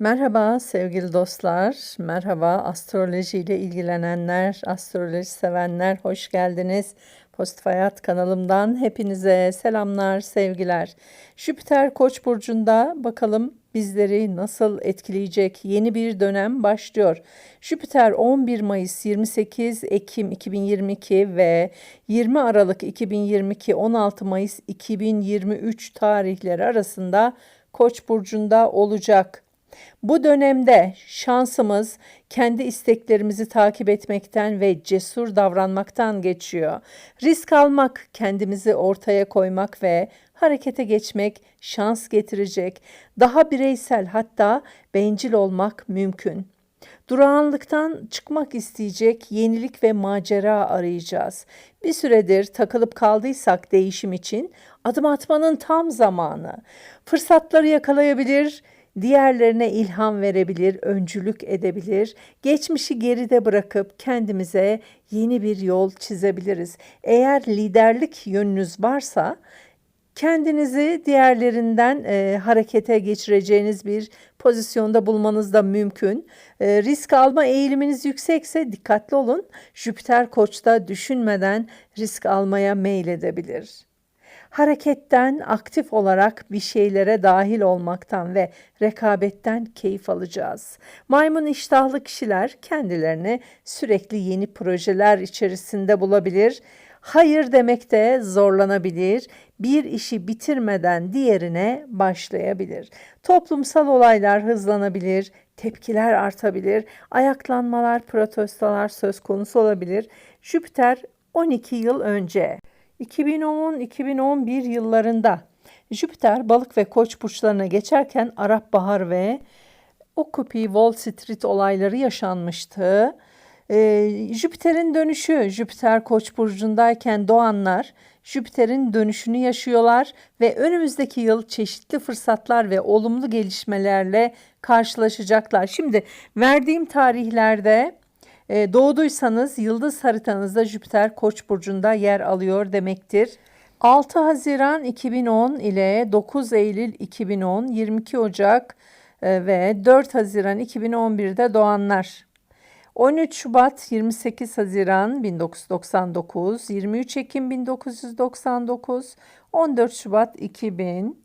Merhaba sevgili dostlar, merhaba astroloji ile ilgilenenler, astroloji sevenler hoş geldiniz. Pozitif Hayat kanalımdan hepinize selamlar, sevgiler. Jüpiter Koç burcunda bakalım bizleri nasıl etkileyecek? Yeni bir dönem başlıyor. Jüpiter 11 Mayıs 28 Ekim 2022 ve 20 Aralık 2022 16 Mayıs 2023 tarihleri arasında Koç burcunda olacak. Bu dönemde şansımız kendi isteklerimizi takip etmekten ve cesur davranmaktan geçiyor. Risk almak, kendimizi ortaya koymak ve harekete geçmek şans getirecek. Daha bireysel hatta bencil olmak mümkün. Durağanlıktan çıkmak isteyecek yenilik ve macera arayacağız. Bir süredir takılıp kaldıysak değişim için adım atmanın tam zamanı. Fırsatları yakalayabilir, diğerlerine ilham verebilir, öncülük edebilir, geçmişi geride bırakıp kendimize yeni bir yol çizebiliriz. Eğer liderlik yönünüz varsa kendinizi diğerlerinden e, harekete geçireceğiniz bir pozisyonda bulmanız da mümkün. E, risk alma eğiliminiz yüksekse dikkatli olun. Jüpiter Koç'ta düşünmeden risk almaya meyledebilir hareketten aktif olarak bir şeylere dahil olmaktan ve rekabetten keyif alacağız. Maymun iştahlı kişiler kendilerini sürekli yeni projeler içerisinde bulabilir. Hayır demekte zorlanabilir. Bir işi bitirmeden diğerine başlayabilir. Toplumsal olaylar hızlanabilir, tepkiler artabilir, ayaklanmalar, protestolar söz konusu olabilir. Jüpiter 12 yıl önce 2010-2011 yıllarında Jüpiter balık ve koç burçlarına geçerken Arap Bahar ve Occupy Wall Street olayları yaşanmıştı. Ee, Jüpiter'in dönüşü, Jüpiter Koç burcundayken doğanlar Jüpiter'in dönüşünü yaşıyorlar ve önümüzdeki yıl çeşitli fırsatlar ve olumlu gelişmelerle karşılaşacaklar. Şimdi verdiğim tarihlerde e, doğduysanız yıldız haritanızda Jüpiter Koç burcunda yer alıyor demektir. 6 Haziran 2010 ile 9 Eylül 2010, 22 Ocak e, ve 4 Haziran 2011'de doğanlar. 13 Şubat 28 Haziran 1999, 23 Ekim 1999, 14 Şubat 2000,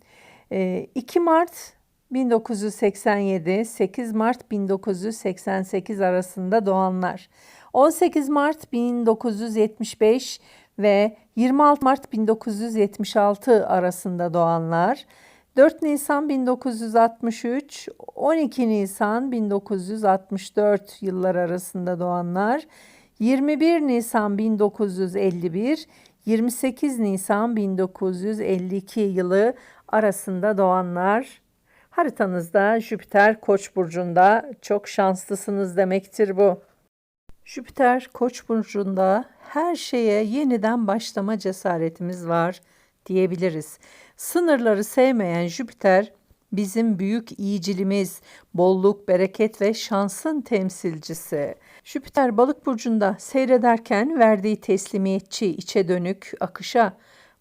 2 Mart 1987 8 Mart 1988 arasında doğanlar. 18 Mart 1975 ve 26 Mart 1976 arasında doğanlar. 4 Nisan 1963, 12 Nisan 1964 yıllar arasında doğanlar, 21 Nisan 1951, 28 Nisan 1952 yılı arasında doğanlar Haritanızda Jüpiter Koç burcunda çok şanslısınız demektir bu. Jüpiter Koç burcunda her şeye yeniden başlama cesaretimiz var diyebiliriz. Sınırları sevmeyen Jüpiter bizim büyük iyicilimiz, bolluk, bereket ve şansın temsilcisi. Jüpiter balık burcunda seyrederken verdiği teslimiyetçi, içe dönük, akışa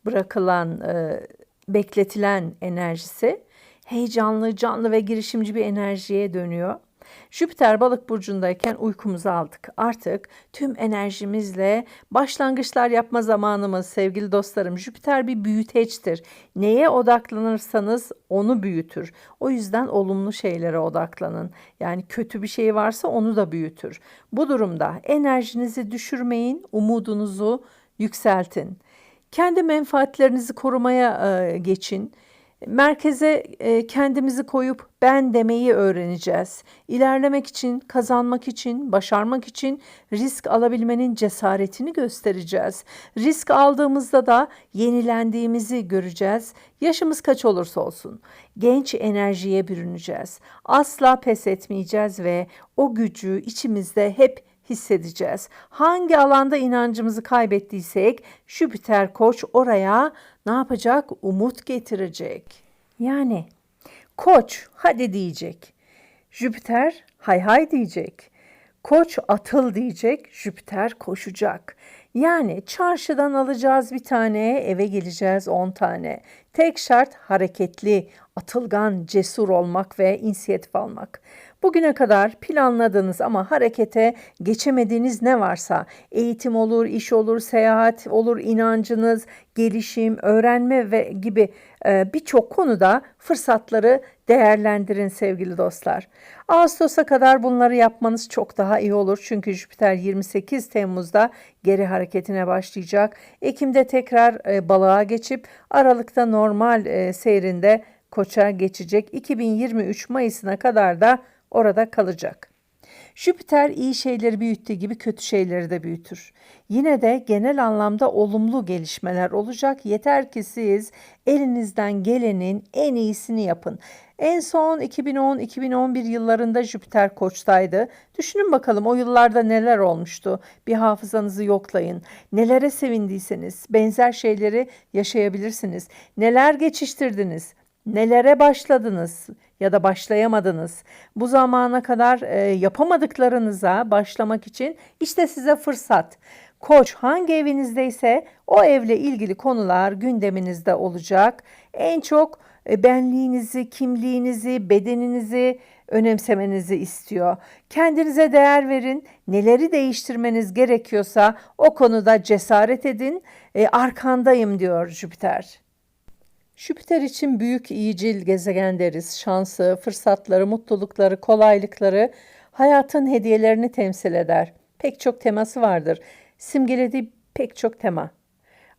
bırakılan, e, bekletilen enerjisi heyecanlı, canlı ve girişimci bir enerjiye dönüyor. Jüpiter balık burcundayken uykumuzu aldık. Artık tüm enerjimizle başlangıçlar yapma zamanımız sevgili dostlarım. Jüpiter bir büyüteçtir. Neye odaklanırsanız onu büyütür. O yüzden olumlu şeylere odaklanın. Yani kötü bir şey varsa onu da büyütür. Bu durumda enerjinizi düşürmeyin, umudunuzu yükseltin. Kendi menfaatlerinizi korumaya e, geçin. Merkeze e, kendimizi koyup ben demeyi öğreneceğiz. İlerlemek için, kazanmak için, başarmak için risk alabilmenin cesaretini göstereceğiz. Risk aldığımızda da yenilendiğimizi göreceğiz. Yaşımız kaç olursa olsun genç enerjiye bürüneceğiz. Asla pes etmeyeceğiz ve o gücü içimizde hep hissedeceğiz. Hangi alanda inancımızı kaybettiysek Jüpiter Koç oraya ne yapacak? Umut getirecek. Yani Koç hadi diyecek. Jüpiter hay hay diyecek. Koç atıl diyecek, Jüpiter koşacak. Yani çarşıdan alacağız bir tane, eve geleceğiz 10 tane. Tek şart hareketli, atılgan, cesur olmak ve inisiyatif almak. Bugüne kadar planladığınız ama harekete geçemediğiniz ne varsa eğitim olur, iş olur, seyahat olur, inancınız, gelişim, öğrenme ve gibi e, birçok konuda fırsatları değerlendirin sevgili dostlar. Ağustos'a kadar bunları yapmanız çok daha iyi olur. Çünkü Jüpiter 28 Temmuz'da geri hareketine başlayacak. Ekim'de tekrar e, balığa geçip Aralık'ta normal e, seyrinde koça geçecek. 2023 Mayıs'ına kadar da orada kalacak. Jüpiter iyi şeyleri büyüttüğü gibi kötü şeyleri de büyütür. Yine de genel anlamda olumlu gelişmeler olacak. Yeter ki siz elinizden gelenin en iyisini yapın. En son 2010-2011 yıllarında Jüpiter Koç'taydı. Düşünün bakalım o yıllarda neler olmuştu. Bir hafızanızı yoklayın. Nelere sevindiyseniz benzer şeyleri yaşayabilirsiniz. Neler geçiştirdiniz? Nelere başladınız ya da başlayamadınız? Bu zamana kadar e, yapamadıklarınıza başlamak için işte size fırsat. Koç hangi evinizdeyse o evle ilgili konular gündeminizde olacak. En çok e, benliğinizi, kimliğinizi, bedeninizi önemsemenizi istiyor. Kendinize değer verin. Neleri değiştirmeniz gerekiyorsa o konuda cesaret edin. E, arkandayım diyor Jüpiter. Jüpiter için büyük iyicil gezegen deriz. Şansı, fırsatları, mutlulukları, kolaylıkları, hayatın hediyelerini temsil eder. Pek çok teması vardır. Simgelediği pek çok tema.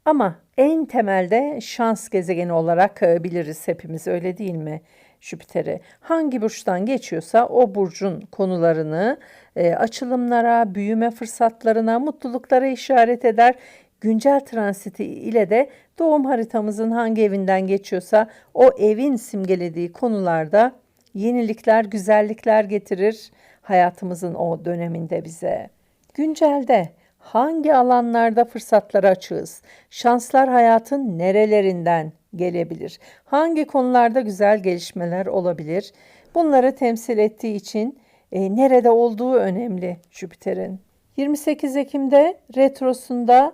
Ama en temelde şans gezegeni olarak e, biliriz hepimiz öyle değil mi? Jüpiter'i hangi burçtan geçiyorsa o burcun konularını e, açılımlara, büyüme fırsatlarına, mutluluklara işaret eder. Güncel transiti ile de doğum haritamızın hangi evinden geçiyorsa o evin simgelediği konularda yenilikler, güzellikler getirir hayatımızın o döneminde bize. Güncelde hangi alanlarda fırsatlara açığız? Şanslar hayatın nerelerinden gelebilir? Hangi konularda güzel gelişmeler olabilir? Bunları temsil ettiği için e, nerede olduğu önemli Jüpiter'in. 28 Ekim'de retrosunda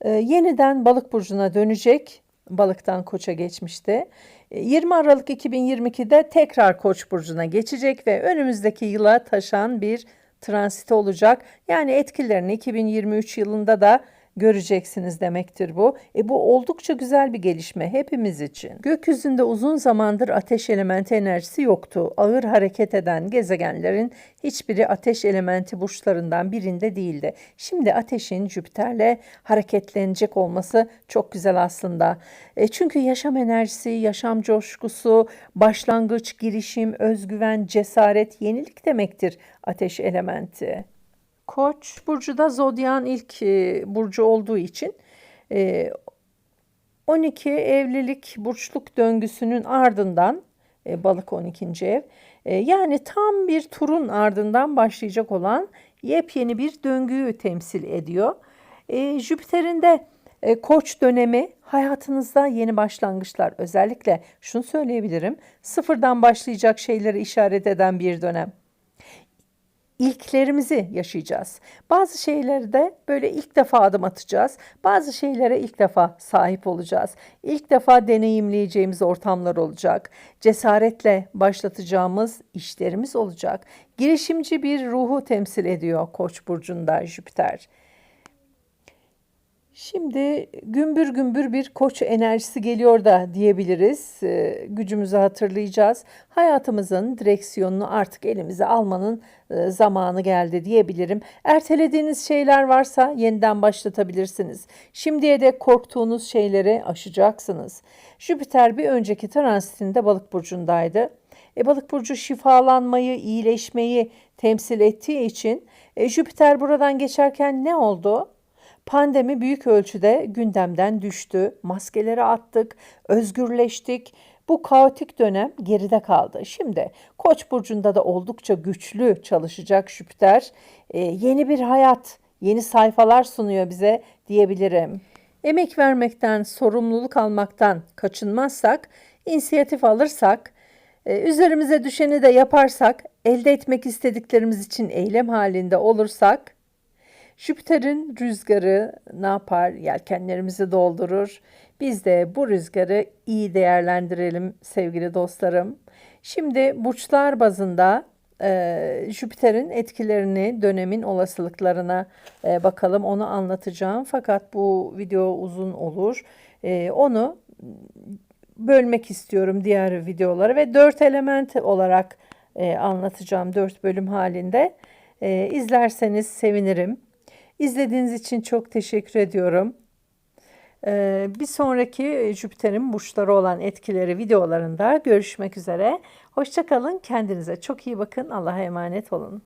e, yeniden balık burcuna dönecek. Balıktan koça geçmişti. 20 e, Aralık 2022'de tekrar koç burcuna geçecek ve önümüzdeki yıla taşan bir transite olacak. Yani etkilerini 2023 yılında da göreceksiniz demektir bu. E bu oldukça güzel bir gelişme hepimiz için. Gökyüzünde uzun zamandır ateş elementi enerjisi yoktu. Ağır hareket eden gezegenlerin hiçbiri ateş elementi burçlarından birinde değildi. Şimdi ateşin Jüpiter'le hareketlenecek olması çok güzel aslında. E çünkü yaşam enerjisi, yaşam coşkusu, başlangıç, girişim, özgüven, cesaret, yenilik demektir ateş elementi. Koç burcu da zodyan ilk e, burcu olduğu için e, 12 evlilik burçluk döngüsünün ardından e, balık 12. ev e, yani tam bir turun ardından başlayacak olan yepyeni bir döngüyü temsil ediyor. E, Jüpiter'in de e, koç dönemi hayatınızda yeni başlangıçlar özellikle şunu söyleyebilirim sıfırdan başlayacak şeyleri işaret eden bir dönem ilklerimizi yaşayacağız. Bazı şeylerde böyle ilk defa adım atacağız. Bazı şeylere ilk defa sahip olacağız. İlk defa deneyimleyeceğimiz ortamlar olacak. Cesaretle başlatacağımız işlerimiz olacak. Girişimci bir ruhu temsil ediyor Koç burcunda Jüpiter. Şimdi gümbür gümbür bir koç enerjisi geliyor da diyebiliriz. E, gücümüzü hatırlayacağız. Hayatımızın direksiyonunu artık elimize almanın e, zamanı geldi diyebilirim. Ertelediğiniz şeyler varsa yeniden başlatabilirsiniz. Şimdiye de korktuğunuz şeyleri aşacaksınız. Jüpiter bir önceki transitinde balık burcundaydı. E, balık burcu şifalanmayı, iyileşmeyi temsil ettiği için e, Jüpiter buradan geçerken ne oldu? Pandemi büyük ölçüde gündemden düştü. Maskeleri attık, özgürleştik. Bu kaotik dönem geride kaldı. Şimdi Koç burcunda da oldukça güçlü çalışacak Jüpiter. Ee, yeni bir hayat, yeni sayfalar sunuyor bize diyebilirim. Emek vermekten, sorumluluk almaktan kaçınmazsak, inisiyatif alırsak, e, üzerimize düşeni de yaparsak, elde etmek istediklerimiz için eylem halinde olursak Jüpiter'in rüzgarı ne yapar? Yelkenlerimizi doldurur. Biz de bu rüzgarı iyi değerlendirelim sevgili dostlarım. Şimdi burçlar bazında e, Jüpiter'in etkilerini, dönemin olasılıklarına e, bakalım. Onu anlatacağım. Fakat bu video uzun olur. E, onu bölmek istiyorum diğer videolara ve dört element olarak e, anlatacağım dört bölüm halinde. E, izlerseniz sevinirim. İzlediğiniz için çok teşekkür ediyorum. E, bir sonraki Jüpiter'in burçları olan etkileri videolarında görüşmek üzere. Hoşçakalın, kendinize çok iyi bakın, Allah'a emanet olun.